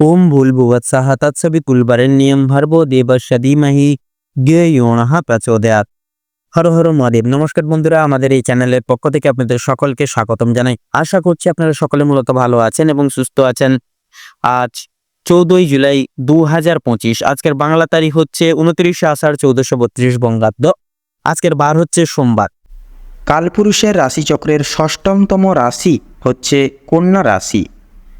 ओम भूलभुवत्सः तत्सवितुल्बरेण्यं भर्गो দেবস্য ধীমহি জ্ঞেয়ণঃ প্রচোদয়াৎ হর হর মহাদেব নমস্কার বন্ধুরা আমাদের এই চ্যানেলের পক্ষ থেকে আপনাদের সকলকে স্বাগতম জানাই আশা করছি আপনারা সকলে মূলত ভালো আছেন এবং সুস্থ আছেন আজ চৌদ্দই জুলাই দু হাজার পঁচিশ আজকের বাংলা তারিখ হচ্ছে উনত্রিশে আষাঢ় চৌদ্দশো বত্রিশ বঙ্গাব্দ আজকের বার হচ্ছে সোমবার কালপুরুষের রাশিচক্রের ষষ্ঠমতম রাশি হচ্ছে কন্যা রাশি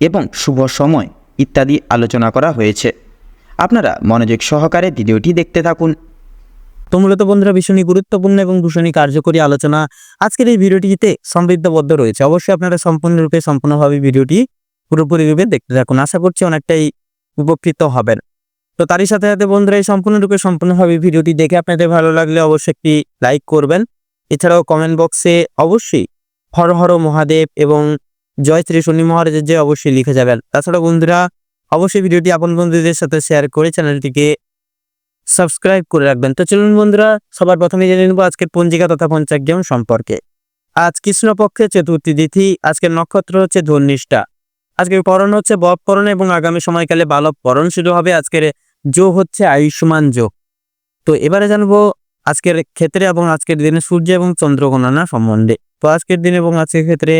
এবং শুভ সময় ইত্যাদি আলোচনা করা হয়েছে। আপনারা মনোযোগ সহকারে ভিডিওটি দেখতে থাকুন। তো মূলত বন্ধুরা, ভীষণই গুরুত্বপূর্ণ এবং ভীষণই কার্যকরী আলোচনা আজকের এই ভিডিওটিতে সমৃদ্ধবদ্ধ রয়েছে। অবশ্যই আপনারা সম্পূর্ণরূপে, সম্পূর্ণভাবে ভিডিওটি পুরোপুরিভাবে দেখতে থাকুন। আশা করছি অনেকটাই উপকৃত হবেন। তো তারই সাথে সাথে বন্ধুরা, এই সম্পূর্ণরূপে, সম্পূর্ণভাবে ভিডিওটি দেখে আপনাদের ভালো লাগলে অবশ্যই একটি লাইক করবেন। এছাড়াও কমেন্ট বক্সে অবশ্যই হর হর মহাদেব এবং জয় শ্রী শনি মহারাজের যে অবশ্যই লিখে যাবেন। তাছাড়া বন্ধুরা, অবশ্যই ভিডিওটি আপন বন্ধুদের সাথে শেয়ার করে চ্যানেলটিকে সাবস্ক্রাইব করে রাখবেন। তো চলুন বন্ধুরা, সবার প্রথমে জেনে নেব আজকের পঞ্জিকা তথা পঞ্চাগ্রাম সম্পর্কে। আজ কৃষ্ণপক্ষে চতুর্থী তিথি, আজকের নক্ষত্র হচ্ছে ধর্নিষ্ঠা। আজকের পরণ হচ্ছে বপ পরণ এবং আগামী সময়কালে বালব পরণ শুরু হবে। আজকের যোগ হচ্ছে আয়ুষ্মান যোগ। তো এবারে জানব আজকের ক্ষেত্রে এবং আজকের দিনে সূর্য এবং চন্দ্র গণনা সম্বন্ধে। তো আজকের দিন এবং আজকের ক্ষেত্রে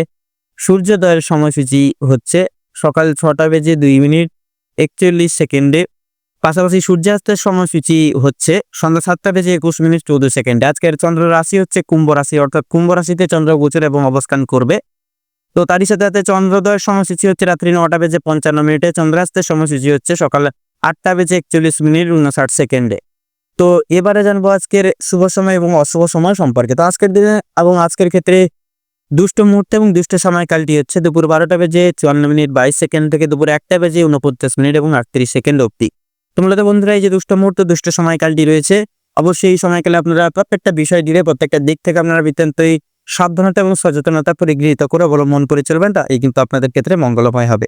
সূর্যোদয়ের সময়সূচি হচ্ছে সকাল ছটা বেজে দুই মিনিট একচল্লিশ সেকেন্ডে। পাশাপাশি সূর্যাস্তের সময়সূচি হচ্ছে সন্ধ্যা সাতটা বেজে একুশ মিনিট চৌদ্দ সেকেন্ডে। আজকের চন্দ্র রাশি হচ্ছে কুম্ভ রাশি, অর্থাৎ কুম্ভ রাশিতে চন্দ্র গোচর এবং অবস্থান করবে। তো তারই সাথে সাথে চন্দ্রোদয়ের সময়সূচি হচ্ছে রাত্রি নটা বেজে পঞ্চান্ন মিনিটে। চন্দ্রাস্তের সময়সূচি হচ্ছে সকাল আটটা বেজে একচল্লিশ মিনিট উনষাট সেকেন্ডে। তো এবারে জানব আজকের শুভ সময় এবং অশুভ সময় সম্পর্কে। তো আজকের দিনে এবং আজকের ক্ষেত্রে দুষ্ট মুহূর্ত এবং দুষ্ট সময়কালটি হচ্ছে দুপুর বারোটা বেজে চুয়ান্ন মিনিট বাইশ সেকেন্ড থেকে দুপুর একটা বেজে উনপঞ্চাশ মিনিট এবং আটত্রিশ সেকেন্ড অবধি। তো মূলত বন্ধুরা, এই যে দুষ্ট মুহূর্ত, দুষ্ট সময়কালটি রয়েছে, অবশ্যই এই সময়কালে আপনারা প্রত্যেকটা বিষয় দিলে প্রত্যেকটা দিক থেকে আপনারা বিত্তান্তই সাবধানতা এবং সচেতনতা পরিগৃহীত করে অবলম্বন করে চলবেন। তা এই কিন্তু আপনাদের ক্ষেত্রে মঙ্গলময় হবে।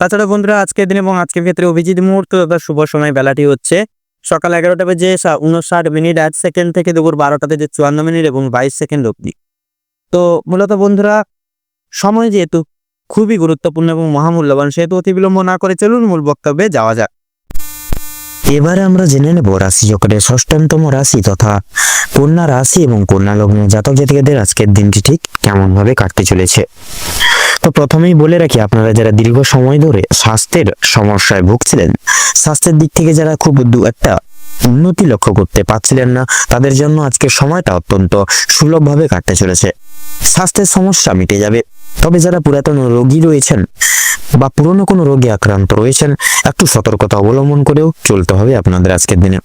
তাছাড়া বন্ধুরা, আজকের দিন এবং আজকের ক্ষেত্রে অভিজিৎ মুহূর্ত তথা শুভ সময় বেলাটি হচ্ছে সকাল এগারোটা বেজে উনষাট মিনিট আট সেকেন্ড থেকে দুপুর বারোটা বেজে চুয়ান্ন মিনিট এবং বাইশ সেকেন্ড অবধি। তো মূলত বন্ধুরা, সময় যেহেতু খুবই গুরুত্বপূর্ণ এবং মহামূল্যবান, সেহেতু অতি বিলম্ব না করে চলুন মূল বক্তব্যে যাওয়া যাক। এবারে আমরা জেনে নেব রাশি চক্রের ষষ্ঠতম রাশি তথা কন্যা রাশি এবং কন্যা লগ্নের জাতক জাতিকাদের আজকের দিনটি ঠিক কেমন ভাবে কাটতে চলেছে। তো প্রথমেই বলে রাখি, আপনারা যারা দীর্ঘ সময় ধরে স্বাস্থ্যের সমস্যায় ভুগছিলেন, স্বাস্থ্যের দিক থেকে যারা খুব দু একটা উন্নতি লক্ষ্য করতে পারছিলেন না, তাদের জন্য আজকের সময়টা অত্যন্ত সুলভভাবে কাটতে চলেছে। স্বাস্থ্যের সমস্যা মিটে যাবে। তবে যারা পুরাতন রোগী রয়েছেন বা পুরনো কোনো রোগে আক্রান্ত রয়েছেন, একটু সতর্কতা অবলম্বন করেও চলতে হবে আপনাদের আজকের দিনে।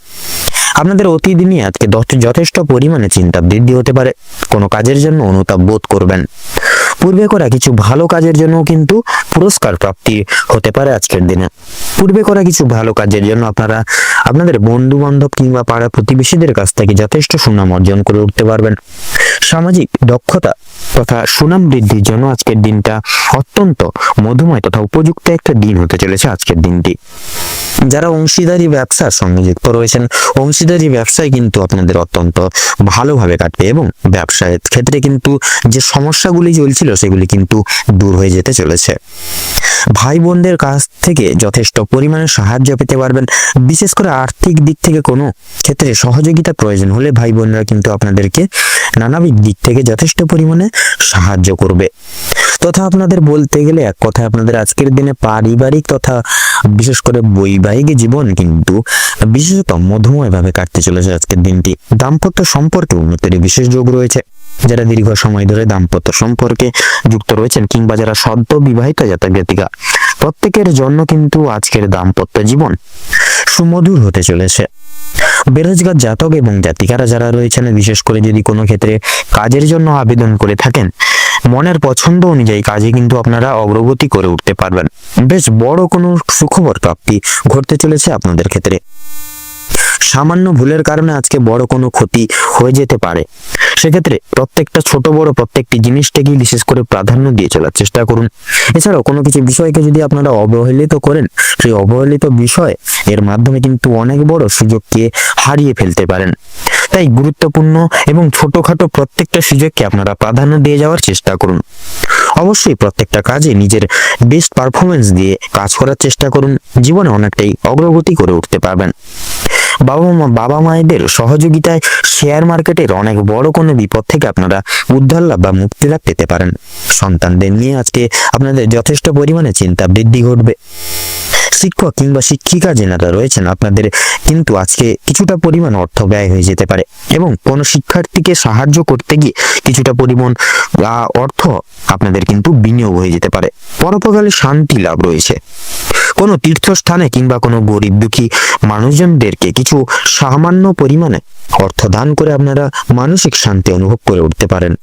আপনাদের অতিদিনই আজকে যথেষ্ট পরিমাণে চিন্তা বৃদ্ধি হতে পারে। কোনো কাজের জন্য অনুতাপ বোধ করবেন। পূর্বে করা কিছু ভালো কাজের জন্য কিন্তু পুরস্কার প্রাপ্তি হতে পারে আজকের দিনে। পূর্বে করা কিছু ভালো কাজের জন্য আপনারা আপনাদের বন্ধু বান্ধব কিংবা পাড়া প্রতিবেশীদের কাছ থেকে যথেষ্ট সুনাম অর্জন করে উঠতে পারবেন। সামাজিক দক্ষতা তথা সুনাম বৃদ্ধির জন্য আজকের দিনটা অত্যন্ত মধুময় তথা উপযুক্ত একটা দিন হতে চলেছে আজকের দিনটি। যারা অংশীদারি ব্যবসার সঙ্গে যুক্ত রয়েছেন, অংশীদারি ব্যবসায় কিন্তু আপনাদের অত্যন্ত ভালোভাবে কাটবে এবং ব্যবসায়ের ক্ষেত্রে কিন্তু যে সমস্যাগুলি চলছিল সেগুলি কিন্তু দূর হয়ে যেতে চলেছে। ভাই বোনদের কাছ থেকে যথেষ্ট পরিমাণে সাহায্য পেতে পারবেন। বিশেষ করে আর্থিক দিক থেকে কোনো ক্ষেত্রে সহযোগিতা প্রয়োজন হলে ভাই বোনরা কিন্তু আপনাদেরকে নানাবিধ দিক থেকে যথেষ্ট পরিমাণে সাহায্য করবে। তথা আপনাদের বলতে গেলে এক কথায় আপনাদের আজকের দিনে পারিবারিক তথা বিশেষ করে বৈবাহিক জীবন কিন্তু বিশেষত মধুময়ভাবে কাটতে চলেছে আজকের দিনটি। দাম্পত্য সম্পর্কে উন্নতির বিশেষ যোগ রয়েছে। যারা দীর্ঘ সময় ধরে দাম্পত্য সম্পর্কে যুক্ত রয়েছেন কিংবা যারা সদ্য বিবাহিত জাতক জাতিকা প্রত্যেকের জন্য কিন্তু আজকের দাম্পত্য জীবন সুমধুর হতে চলেছে। বেরোজগার জাতক এবং জাতিকারা যারা রয়েছেন, বিশেষ করে যদি কোনো ক্ষেত্রে কাজের জন্য আবেদন করে থাকেন, মনের পছন্দ অনুযায়ী কাজে কিন্তু আপনারা অগ্রগতি করে উঠতে পারবেন। বেশ বড় কোনো সুখবর প্রাপ্তি ঘটতে চলেছে আপনাদের ক্ষেত্রে। সামান্য ভুলের কারণে আজকে বড় কোনো ক্ষতি হয়ে যেতে পারে। সেক্ষেত্রে প্রত্যেকটা ছোট, বড় প্রত্যেকটি জিনিসটাকেই বিশেষ করে প্রাধান্য দিয়ে চলার চেষ্টা করুন। এছাড়াও কোনো কিছু বিষয়কে যদি আপনারা অবহেলিত করেন, সেই অবহেলিত বিষয় এর মাধ্যমে কিন্তু অনেক বড় সুযোগকে হারিয়ে ফেলতে পারেন। তাই গুরুত্বপূর্ণ এবং ছোটখাটো প্রত্যেকটা সুযোগকে আপনারা প্রাধান্য দিয়ে যাওয়ার চেষ্টা করুন। অবশ্যই প্রত্যেকটা কাজে নিজের বেস্ট পারফরমেন্স দিয়ে কাজ করার চেষ্টা করুন। জীবনে অনেকটাই অগ্রগতি করে উঠতে পারবেন। বাবা মা বাবা মায়েদের সহযোগিতায় শেয়ার মার্কেটের অনেক বড় কোনো বিপদ থেকে আপনারা উদ্ধার লাভ বা মুক্তি লাভ পেতে পারেন। সন্তানদের নিয়ে আজকে আপনাদের যথেষ্ট পরিমাণে চিন্তা বৃদ্ধি ঘটবে। শিক্ষক কিংবা শিক্ষিকা যেনারা রয়েছেন, আপনাদের কিন্তু আজকে কিছুটা পরিমাণ অর্থ ব্যয় হয়ে যেতে পারে এবং কোনো শিক্ষার্থীকে সাহায্য করতে গিয়ে কিছুটা পরিমাণ অর্থ আপনাদের কিন্তু বিনিয়োগ হয়ে যেতে পারে। পরোপকালে শান্তি লাভ রয়েছে। কোনো তীর্থস্থানে কিংবা কোনো গরিব দুঃখী মানুষজনদেরকে কিছু সামান্য পরিমাণে অর্থ দান করে আপনারা মানসিক শান্তি অনুভব করে উঠতে পারেন।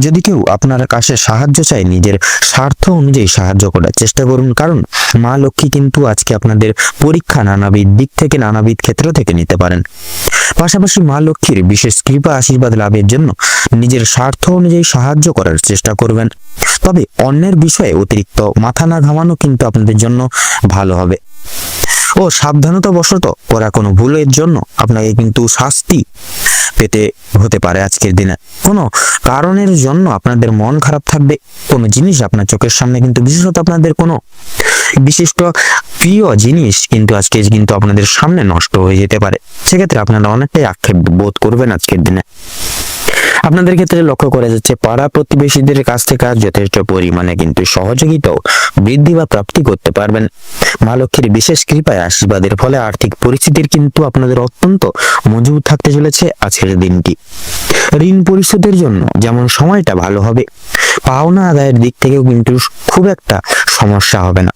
যদি কেউ আপনার কাছে সাহায্য চায়, নিজের স্বার্থ অনুযায়ী সাহায্য করার চেষ্টা করুন। কারণ মা লক্ষ্মী কিন্তু আজকে আপনাদের পরীক্ষা নানাবিধ দিক থেকে, নানাবিধ ক্ষেত্র থেকে নিতে পারেন। পাশাপাশি মা লক্ষ্মীর বিশেষ কৃপা, আশীর্বাদ লাভের জন্য নিজের স্বার্থ অনুযায়ী সাহায্য করার চেষ্টা করবেন। তবে অন্যের বিষয়ে অতিরিক্ত মাথা না ঘামানো কিন্তু আপনাদের জন্য ভালো হবে। ও সাবধানতা বশত করা কোনো ভুলের জন্য আপনাকে কিন্তু শাস্তি পেতে হতে পারে আজকের দিনে। কোনো কারণের জন্য আপনাদের মন খারাপ থাকবে, কোনো জিনিস আপনার চোখের সামনে কিন্তু বিশেষত আপনাদের কোনো বিশিষ্ট প্রিয় জিনিস কিন্তু আজকে কিন্তু আপনাদের সামনে নষ্ট হয়ে যেতে পারে। সেক্ষেত্রে আপনারা অনেকটাই আক্ষেপ বোধ করবেন আজকের দিনে। আপনাদের ক্ষেত্রে লক্ষ্য করা যাচ্ছে পাড়া প্রতিবেশীদের কাছ থেকে যথেষ্ট পরিমাণে কিন্তু সহযোগিতাও বৃদ্ধি বা প্রাপ্তি করতে পারবেন। মা লক্ষ্মীর বিশেষ কৃপায় আশীর্বাদের ফলে আর্থিক পরিস্থিতির কিন্তু আপনাদের অত্যন্ত মজবুত থাকতে চলেছে আজকের দিনটি। ঋণ পরিশোধের জন্য যেমন সময়টা ভালো হবে, পাওনা আদায়ের দিক থেকেও কিন্তু খুব একটা সমস্যা হবে না।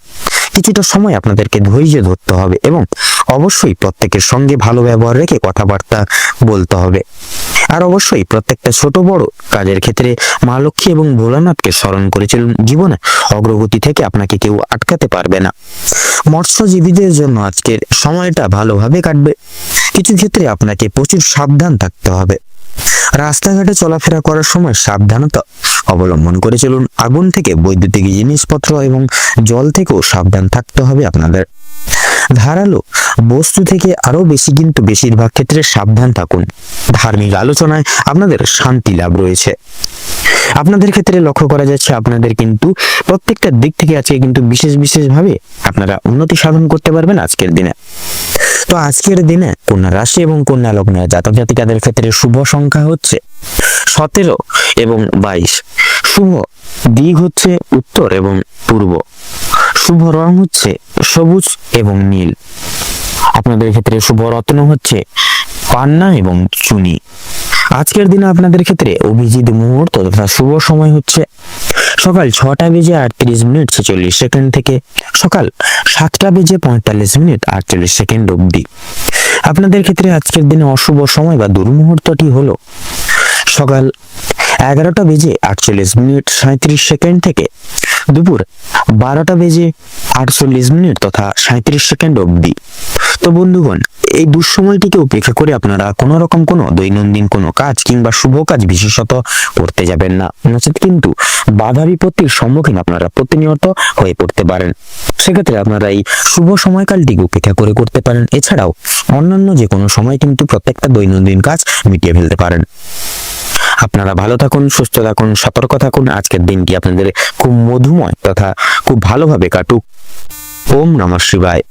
কিছুটা সময় আপনাদেরকে ধৈর্য ধরতে হবে এবং অবশ্যই প্রত্যেকের সঙ্গে ভালো ব্যবহার রেখে কথাবার্তা বলতে হবে। আর অবশ্যই প্রত্যেকটা ছোট বড় কাজের ক্ষেত্রে মা লক্ষ্মী এবং ভোলানাথকে স্মরণ করে চলুন জীবনে। অগ্রগতি থেকে আপনাকে কেউ আটকাতে পারবে না। মৎস্যজীবীদের জন্য আজকের সময়টা ভালোভাবে কাটবে। কিছু ক্ষেত্রে আপনাকে প্রচুর সাবধান থাকতে হবে। রাস্তাঘাটে চলাফেরা করার সময় সাবধানতা অবলম্বন করে চলুন। আগুন থেকে বৈদ্যুতিক জিনিসপত্র এবং জল থেকেও সাবধান থাকতে হবে আপনাদের। ধারালো। বস্তু থেকে আরও বেশি কিন্তু বেশিরভাগ ক্ষেত্রে সাবধান থাকুন। ধার্মিক আলোচনায় আপনাদের শান্তি লাভ রয়েছে। আপনাদের ক্ষেত্রে লক্ষ্য করা যাচ্ছে আপনাদের কিন্তু প্রত্যেকটা দিক থেকে আজকে কিন্তু বিশেষ বিশেষ ভাবে আপনারা উন্নতি সাধন করতে পারবেন আজকের দিনে। তো আজকের দিনে কন্যা রাশি এবং কন্যা লগ্নের জাতক জাতিকাদের ক্ষেত্রে শুভ সংখ্যা হচ্ছে সতেরো এবং বাইশ। শুভ দিক হচ্ছে উত্তর এবং পূর্ব। শুভ রং হচ্ছে সবুজ এবং নীল। আপনাদের ক্ষেত্রে শুভ রত্ন হচ্ছে পান্না এবং চুনি। আজকের দিনে আপনাদের ক্ষেত্রে অভিজিৎ মুহূর্ত তথা শুভ সময় হচ্ছে সকাল ছটা বেজে আটত্রিশ মিনিট ছেচল্লিশ সেকেন্ড থেকে সকাল সাতটা বেজে পঁয়তাল্লিশ মিনিট আটচল্লিশ সেকেন্ড অবধি। আপনাদের ক্ষেত্রে আজকের দিনে অশুভ সময় বা দুর্মুহূর্তটি হলো সকাল এগারোটা বেজে আটচল্লিশ মিনিট সাঁত্রিশ সেকেন্ড থেকে দুপুর বারোটা বেজে আটচল্লিশ মিনিট তথা সাঁত্রিশ সেকেন্ড অবধি। তো বন্ধুগণ, এই দুঃসময়টিকে উপেক্ষা করে আপনারা কোনো রকম কোনো দৈনন্দিন কোনো কাজ কিংবা শুভ কাজ বিশেষত করতে যাবেন না। নচেত কিন্তু বাধা বিপত্তির সম্মুখীন আপনারা প্রতিনিয়ত হয়ে পড়তে পারেন। সেক্ষেত্রে আপনারা এই শুভ সময়কালটিকে উপেক্ষা করে করতে পারেন। এছাড়াও অন্যান্য যে কোনো সময় কিন্তু প্রত্যেকটা দৈনন্দিন কাজ মিটিয়ে ফেলতে পারেন। আপনারা ভালো থাকুন, সুস্থ থাকুন, সতর্ক থাকুন। আজকের দিনটি আপনাদের খুব মধুময় তথা খুব ভালোভাবে কাটুক। ওম নমঃ শিবায়।